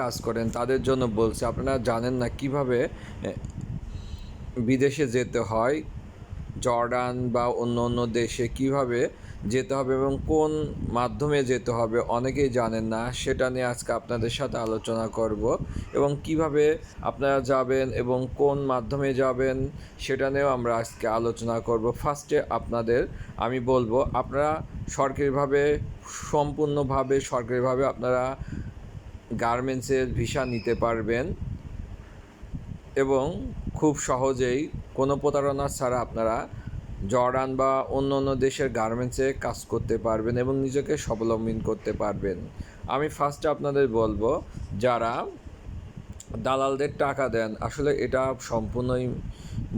কাজ করেন, তাদের জন্য বলছি, আপনারা জানেন না কীভাবে বিদেশে যেতে হয়, জর্ডান বা অন্য অন্য দেশে কীভাবে যেতে হবে এবং কোন মাধ্যমে যেতে হবে, অনেকেই জানেন না, সেটা নিয়ে আজকে আপনাদের সাথে আলোচনা করব এবং কীভাবে আপনারা যাবেন এবং কোন মাধ্যমে যাবেন, সেটা নিয়েও আমরা আজকে আলোচনা করব। ফার্স্টে আপনাদের আমি বলব, আপনারা সরকারিভাবে, সম্পূর্ণভাবে সরকারিভাবে আপনারা গার্মেন্টসের ভিসা নিতে পারবেন এবং খুব সহজেই কোনো প্রতারণা ছাড়া আপনারা জর্ডান বা অন্য অন্য দেশের গার্মেন্টসে কাজ করতে পারবেন এবং নিজেকে স্বাবলম্বী করতে পারবেন। আমি ফার্স্টে আপনাদের বলব, যারা দালালদের টাকা দেন, আসলে এটা সম্পূর্ণই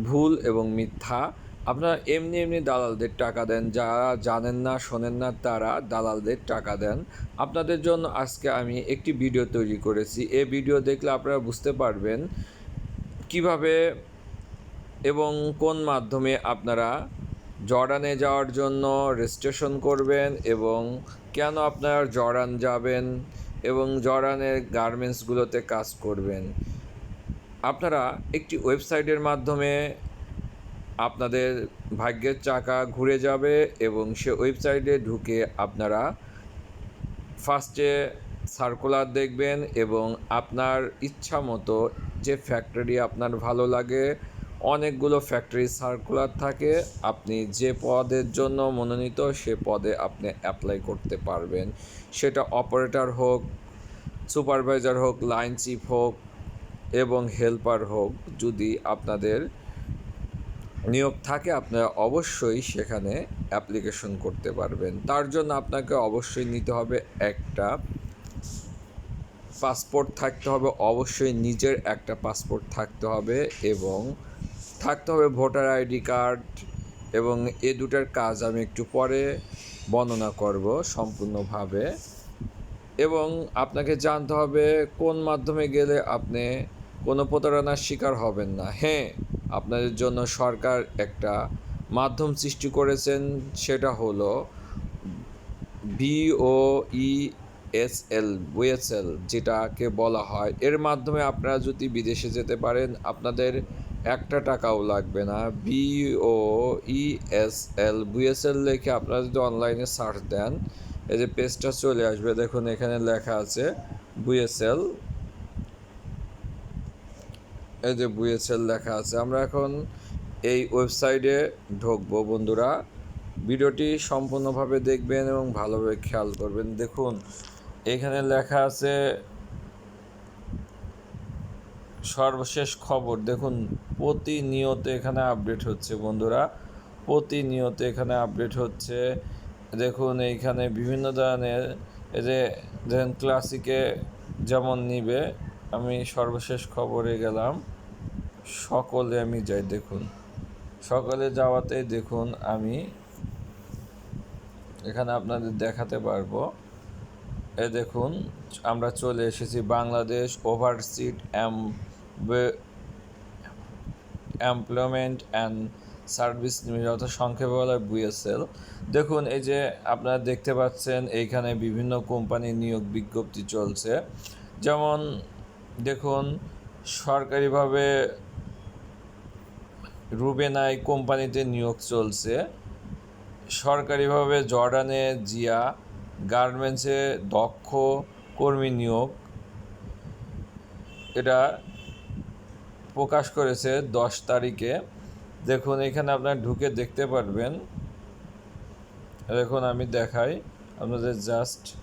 ভুল এবং মিথ্যা। আপনারা এমনি এমনি দালালদের টাকা দেন যারা জানেন না, শোনেন না, তারা দালালদের টাকা দেন। আপনাদের জন্য আজকে আমি একটি ভিডিও তৈরি করেছি। এ ভিডিও দেখলে আপনারা বুঝতে পারবেন কীভাবে এবং কোন মাধ্যমে আপনারা জর্ডানে যাওয়ার জন্য রেজিস্ট্রেশন করবেন এবং কেন আপনারা জর্ডান যাবেন এবং জর্ডানের গার্মেন্টসগুলোতে কাজ করবেন। আপনারা একটি ওয়েবসাইটের মাধ্যমে আপনাদের ভাগ্যের চাকা ঘুরে যাবে এবং সে ওয়েবসাইটে ঢুকে আপনারা ফার্স্টে সার্কুলার দেখবেন এবং আপনার ইচ্ছা মতো যে ফ্যাক্টরি আপনার ভালো লাগে, অনেকগুলো ফ্যাক্টরি সার্কুলার থাকে, আপনি যে পদের জন্য মনোনীত সে পদে আপনি অ্যাপ্লাই করতে পারবেন। সেটা অপারেটর হোক সুপারভাইজার হোক লাইন চিফ হোক এবং হেল্পার হোক, যদি আপনাদের নিয়োগ থাকে, আপনারা অবশ্যই সেখানে অ্যাপ্লিকেশন করতে পারবেন। তার জন্য আপনাকে অবশ্যই নিতে হবে একটা পাসপোর্ট থাকতে হবে, অবশ্যই নিজের একটা পাসপোর্ট থাকতে হবে এবং থাকতে হবে ভোটার আইডি কার্ড এবং এ দুটার কাজ আমি একটু পরে বর্ণনা করব সম্পূর্ণভাবে। এবং আপনাকে জানতে হবে কোন মাধ্যমে গেলে আপনি কোনো প্রতারণার শিকার হবেন না। হ্যাঁ আপনাদের জন্য সরকার একটা মাধ্যম সৃষ্টি করেছেন, সেটা হলো এল ওয়েসেল যেটাকে বলা হয়। এর মাধ্যমে আপনারা যদি বিদেশে যেতে পারেন, আপনাদের একটা টাকাও লাগবে না। বিও ই এস এল বুয়েসেল লিখে আপনারা যদি অনলাইনে সার্চ দেন, এই যে পেজটা চলে আসবে, দেখুন এখানে লেখা আছে বুয়েসেল এই যে বুয়েসেল লেখা আছে, আমরা এখন এই ওয়েবসাইটে ঢুকবো বন্ধুরা। ভিডিওটি সম্পূর্ণভাবে দেখবেন এবং ভালোভাবে খেয়াল করবেন। দেখুন, এখানে লেখা আছে, সর্বশেষ খবর। দেখুন, প্রতিনিয়ত এখানে আপডেট হচ্ছে বন্ধুরা। প্রতিনিয়ত এখানে আপডেট হচ্ছে। দেখুন, এইখানে বিভিন্ন ধরনের, এই যে ক্লাসিকে যেমন নিবে, আমি সর্বশেষ খবরে গেলাম। সকলে আমি যাই, দেখুন। সকলে যাওয়াতেই দেখুন আমি এখানে আপনাদের দেখাতে পারব। এ দেখুন, আমরা চলে এসেছি Bangladesh overseas employment and service অর্থাৎ সংক্ষেপে বলা হয় দেখুন, এই যে আপনারা দেখতে পাচ্ছেন, এইখানে বিভিন্ন কোম্পানি নিয়োগ বিজ্ঞপ্তি চলছে। যেমন, দেখুন, সরকারিভাবে রুবেনাই কোম্পানিতে নিয়োগ চলছে। সরকারিভাবে জর্ডানে জিয়া গার্মেন্টসে দক্ষ কর্মী নিয়োগ। এটা প্রকাশ করেছে দশ তারিখে। দেখুন, এখানে আপনার ঢুকে দেখতে পারবেন। দেখুন, আমি দেখাই আপনাদের জাস্ট।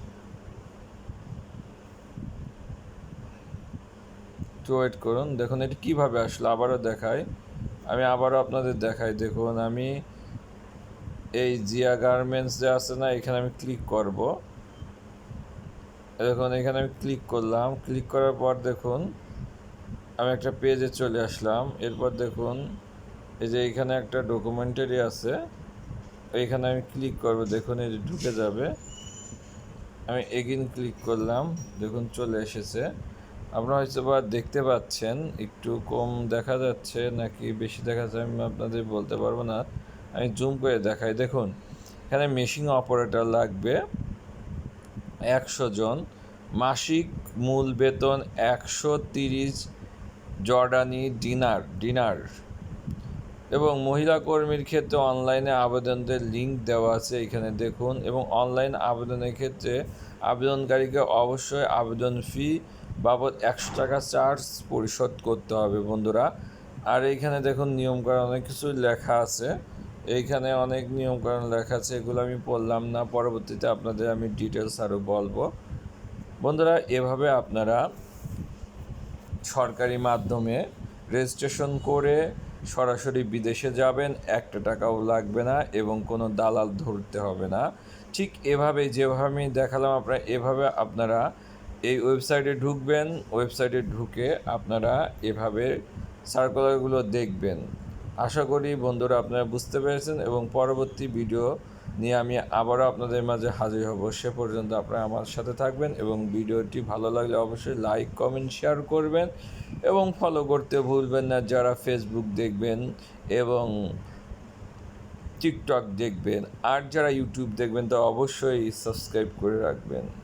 একটু ওয়েট করুন। দেখুন, এটি কীভাবে আসলো? আবারও দেখাই। আমি আবারও আপনাদের দেখাই, দেখুন আমি এই জিয়া গার্মেন্টস যে আছে না, এখানে আমি ক্লিক করব। দেখুন, এখানে আমি ক্লিক করলাম। ক্লিক করার পর দেখুন, আমি একটা পেজে চলে আসলাম। এরপর দেখুন, এই যে এখানে একটা ডকুমেন্টারি আছে এইখানে আমি ক্লিক করব। দেখুন, এই যে ঢুকে যাবে। আমি এগিন ক্লিক করলাম। দেখুন, চলে এসেছে। আপনারা হয়তো বা দেখতে পাচ্ছেন, একটু কম দেখা যাচ্ছে, নাকি বেশি দেখা যাচ্ছে আমি আপনাদের বলতে পারব না। আমি জুম করে দেখাই। দেখুন, এখানে মেশিন অপারেটর লাগবে একশো জন। মাসিক মূল বেতন একশো তিরিশ জর্ডানি ডিনার ডিনার। এবং মহিলা কর্মীর ক্ষেত্রে অনলাইনে আবেদনদের লিঙ্ক দেওয়া আছে এখানে দেখুন। এবং অনলাইন আবেদনের ক্ষেত্রে আবেদনকারীকে অবশ্যই আবেদন ফি বাবদ একশো টাকা চার্জ পরিশোধ করতে হবে বন্ধুরা। আর এইখানে দেখুন নিয়মকানুন অনেক কিছু লেখা আছে। এইখানে অনেক নিয়মকানুন লেখা আছে, এগুলো আমি পড়লাম না, পরবর্তীতে আপনাদের আমি ডিটেলস আরও বলব। বন্ধুরা, এভাবে আপনারা সরকারি মাধ্যমে রেজিস্ট্রেশন করে সরাসরি বিদেশে যাবেন, একটা টাকাও লাগবে না এবং কোনো দালাল ধরতে হবে না। ঠিক এভাবে যেভাবে আমি দেখালাম আপনারা, এভাবে আপনারা এই ওয়েবসাইটে ঢুকবেন ওয়েবসাইটে ঢুকে আপনারা এভাবে সার্কুলারগুলো দেখবেন। আশা করি বন্ধুরা আপনারা বুঝতে পেরেছেন এবং পরবর্তী ভিডিও নিয়ে আমি আবারও আপনাদের মাঝে হাজির হব। সে পর্যন্ত আপনারা আমার সাথে থাকবেন এবং ভিডিওটি ভালো লাগলে অবশ্যই লাইক কমেন্ট শেয়ার করবেন এবং ফলো করতে ভুলবেন না। যারা ফেসবুক দেখবেন এবং টিকটক দেখবেন আর যারা ইউটিউব দেখবেন, তো অবশ্যই সাবস্ক্রাইব করে রাখবেন।